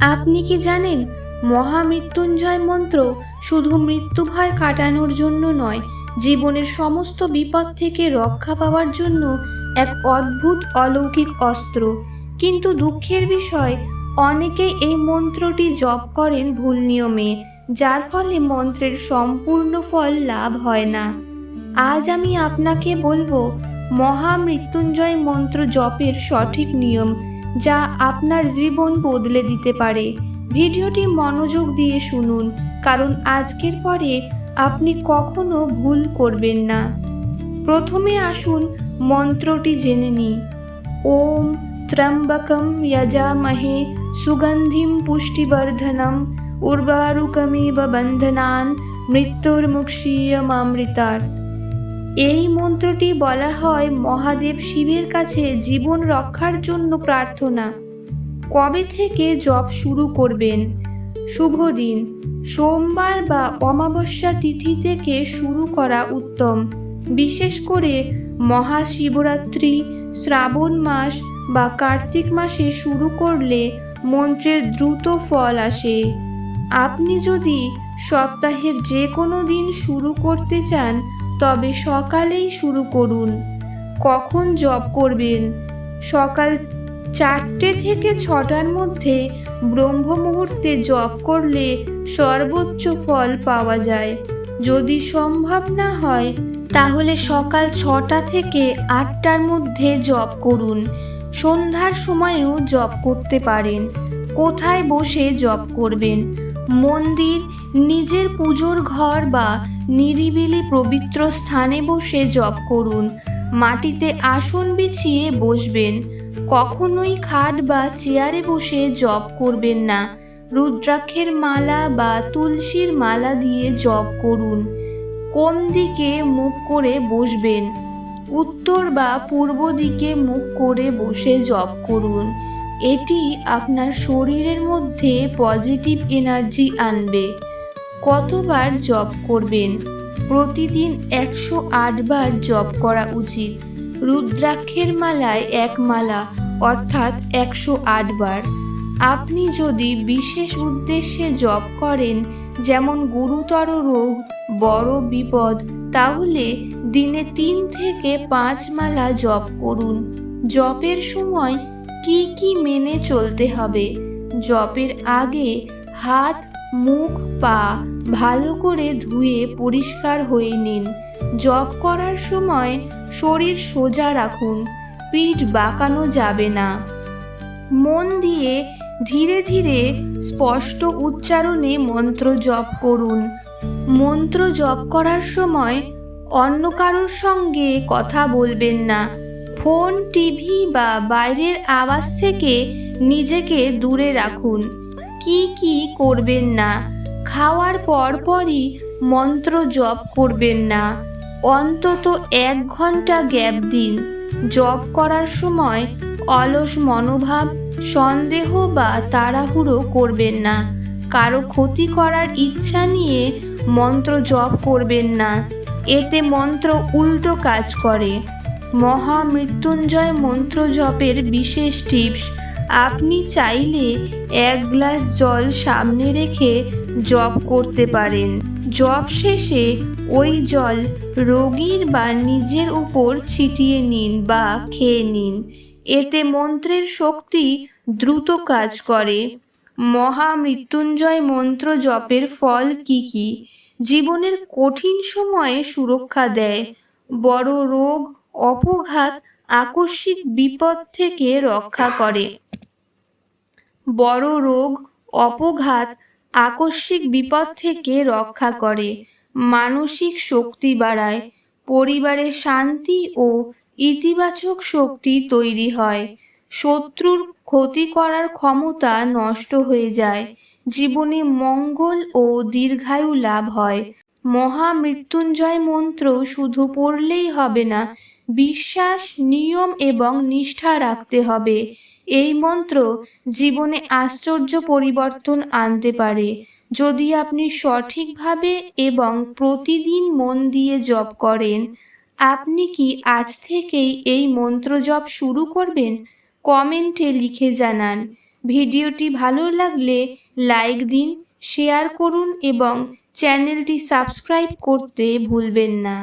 আপনি কি জানেন, মহামৃত্যুঞ্জয় মন্ত্র শুধু মৃত্যু ভয় কাটানোর জন্য নয়, জীবনের সমস্ত বিপদ থেকে রক্ষা পাওয়ার জন্য এক অদ্ভুত অলৌকিক অস্ত্র। কিন্তু দুঃখের বিষয় অনেকেই এই মন্ত্রটি জপ করেন ভুল নিয়মে, যার ফলে মন্ত্রের সম্পূর্ণ ফল লাভ হয় না। আজ আমি আপনাকে বলব, মহামৃত্যুঞ্জয় মন্ত্র জপের সঠিক নিয়ম যা আপনার জীবন বদলে দিতে পারে। ভিডিওটি মনোযোগ দিয়ে শুনুন, কারণ আজকের পরে আপনি কখনো ভুল করবেন না। প্রথমে আসুন মন্ত্রটি জেনে নিই। ওম ত্র্যম্বকম যজামহে সুগন্ধিম পুষ্টিবর্ধনম উর্বারুকমিব বন্ধনান মৃত্যুর্মুক্ষীয়মামৃতার। এই মন্ত্রটি বলা হয় মহাদেব শিবের কাছে জীবন রক্ষার জন্য প্রার্থনা। কবে থেকে জপ শুরু করবেন? শুভ দিন। সোমবার বা অমাবস্যা তিথি থেকে শুরু করা উত্তম। বিশেষ করে মহাশিবরাত্রি, শ্রাবণ মাস বা কার্তিক মাসে শুরু করলে মন্ত্রের দ্রুত ফল আসে। আপনি যদি সপ্তাহের যে কোনো দিন শুরু করতে চান তবে সকালেই শুরু করুন। কখন জব করবেন? সকাল চারটে থেকে ছটার মধ্যে ব্রহ্ম মুহূর্তে জব করলে সর্বোচ্চ ফল পাওয়া যায়। যদি সম্ভব না হয়, তাহলে সকাল ছটা থেকে আটটার মধ্যে জব করুন। সন্ধ্যার সময়েও জব করতে পারেন। কোথায় বসে জব করবেন? মন্দির নিজের পুজোর ঘর বা নিরিবিলি পবিত্র স্থানে বসে জপ করুন। মাটিতে আসন বিছিয়ে বসবেন। কখনোই খাট বা চেয়ারে বসে জপ করবেন না। রুদ্রাক্ষের মালা বা তুলসীর মালা দিয়ে জপ করুন। কোন দিকে মুখ করে বসবেন? উত্তর বা পূর্ব দিকে মুখ করে বসে জপ করুন। এটি আপনার শরীরের মধ্যে পজিটিভ এনার্জি আনবে। কতবার জপ করবেন? প্রতিদিন একশো বার জপ করা উচিত। রুদ্রাক্ষের মালায় এক মালা, অর্থাৎ একশো বার। আপনি যদি বিশেষ উদ্দেশ্যে জপ করেন, যেমন গুরুতর রোগ, বড় বিপদ, তাহলে দিনে তিন থেকে পাঁচ মালা জপ করুন। জপের সময় কি কি মেনে চলতে হবে? জপের আগে হাত মুখ, পা ভালো করে ধুয়ে পরিষ্কার হয়ে নিন। জপ করার সময় শরীর সোজা রাখুন, পিঠ বাঁকানো যাবে না। মন দিয়ে ধীরে ধীরে স্পষ্ট উচ্চারণে মন্ত্র জপ করুন। মন্ত্র জপ করার সময় অন্য কারোর সঙ্গে কথা বলবেন না। ফোন, টিভি বা বাইরের আওয়াজ থেকে নিজেকে দূরে রাখুন। কি কি করবেন না? খাওয়ার পর পরই মন্ত্র জপ করবেন না। অন্তত এক ঘণ্টা গ্যাপ দিন। জপ করার সময় অলস মনোভাব, সন্দেহ বা তাড়াহুড়ো করবেন না। কারও ক্ষতি করার ইচ্ছা নিয়ে মন্ত্র জপ করবেন না। এতে মন্ত্র উল্টো কাজ করে। মহামৃত্যুঞ্জয় মন্ত্র জপের বিশেষ টিপস আপনি চাইলে এক গ্লাস জল সামনে রেখে জপ করতে পারেন। জপ শেষে ওই জল রোগীর বা নিজের উপর ছিটিয়ে নিন বা খেয়ে নিন। এতে মন্ত্রের শক্তি দ্রুত কাজ করে। মহামৃত্যুঞ্জয় মন্ত্র জপের ফল কি কি? জীবনের কঠিন সময়ে সুরক্ষা দেয়। বড় রোগ, অপঘাত, আকস্মিক বিপদ থেকে রক্ষা করে। বড় রোগ, অপঘাত, আকস্মিক বিপদ থেকে রক্ষা করে। মানসিক শক্তি বাড়ায়, পরিবারে শান্তি ও ইতিবাচক শক্তি তৈরি হয়। শত্রুর ক্ষতি করার ক্ষমতা নষ্ট হয়ে যায়। জীবনে মঙ্গল ও দীর্ঘায়ু লাভ হয়। মহামৃত্যুঞ্জয় মন্ত্র শুধু পড়লেই হবে না, বিশ্বাস, নিয়ম এবং নিষ্ঠা রাখতে হবে। এই মন্ত্র জীবনে আশ্চর্য পরিবর্তন আনতে পারে। যদি আপনি সঠিকভাবে এবং প্রতিদিন মন দিয়ে জপ করেন, আপনি কি আজ থেকেই এই মন্ত্র জপ শুরু করবেন? কমেন্টে লিখে জানান। ভিডিওটি ভালো লাগলে লাইক দিন, শেয়ার করুন এবং চ্যানেলটি সাবস্ক্রাইব করতে ভুলবেন না।